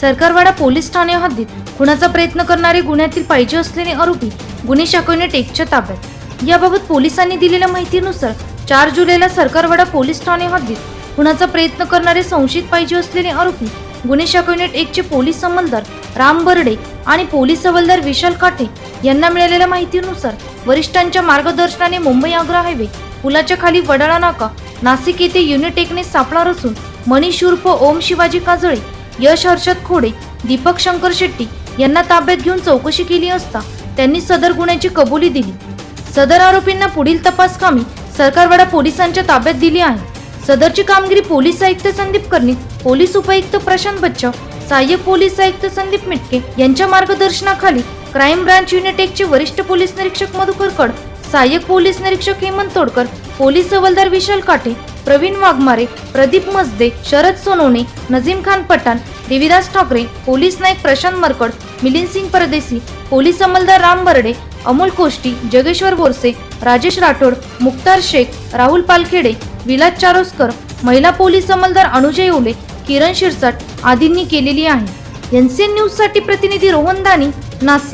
Sarkarwada police Thane हद्दीत खुनाचा प्रयत्न करणारे गुन्ह्यातील पाहिजे असलेले आरोपी गुन्हे शाखेने टेकच्या ताब्यात. याबाबत पोलिसांनी दिलेल्या माहितीनुसार चार जुलैला सरकारवाडा पोलीस ठाणे हद्दीत खुनाचा प्रयत्न करणारे संशयित पाहिजे असलेले आरोपी गुन्हे शाखा युनिट एकचे पोलीस अंमलदार राम बर्डे आणि पोलीस हवालदार विशाल काठे यांना मिळालेल्या माहितीनुसार वरिष्ठांच्या मार्गदर्शनाने मुंबई आग्रा हायवे पुलाच्या खाली वडाळा नाका नाशिक येथे युनिटेकने सापळा रचून मनीष उर्फ ओम शिवाजी काजळे यश हर्षद खोडे दीपक शंकर शेट्टी यांना ताब्यात घेऊन चौकशी केली असता त्यांनी सदर गुन्ह्याची कबुली दिली. सदर आरोपींना पुढील तपास कामी सरकारवाडा पोलिसांच्या ताब्यात दिली आहे. सदरची कामगिरी पोलीस आयुक्त संदीप कर्णिक पोलीस उपायुक्त प्रशांत बच्चव सहाय्यक पोलीस आयुक्त संदीप मिटके यांच्या मार्गदर्शनाखाली क्राईम ब्रांच युनिट एकचे वरिष्ठ पोलीस निरीक्षक मधुकर कड सहाय्यक पोलीस निरीक्षक Hemant Todkar police havildar Vishal Kathe Pravin Waghmare Pradeep Majde Sharad Sonawane Najim Khan Pathan Devidas Thakre police Naik Prashant Markad Milind Singh Pardeshi police अंमलदार Ram Barde Amol Koshti Jageshwar Borse Rajesh Rathod Mukhtar Shaikh Rahul Palkhede Vilas Charoskar महिला police अंमलदार Anujay ओले किरण शिरसाट आदींनी केलेली आहे. एनसीएन न्यूजसाठी प्रतिनिधी रोहन दानी नाशिक.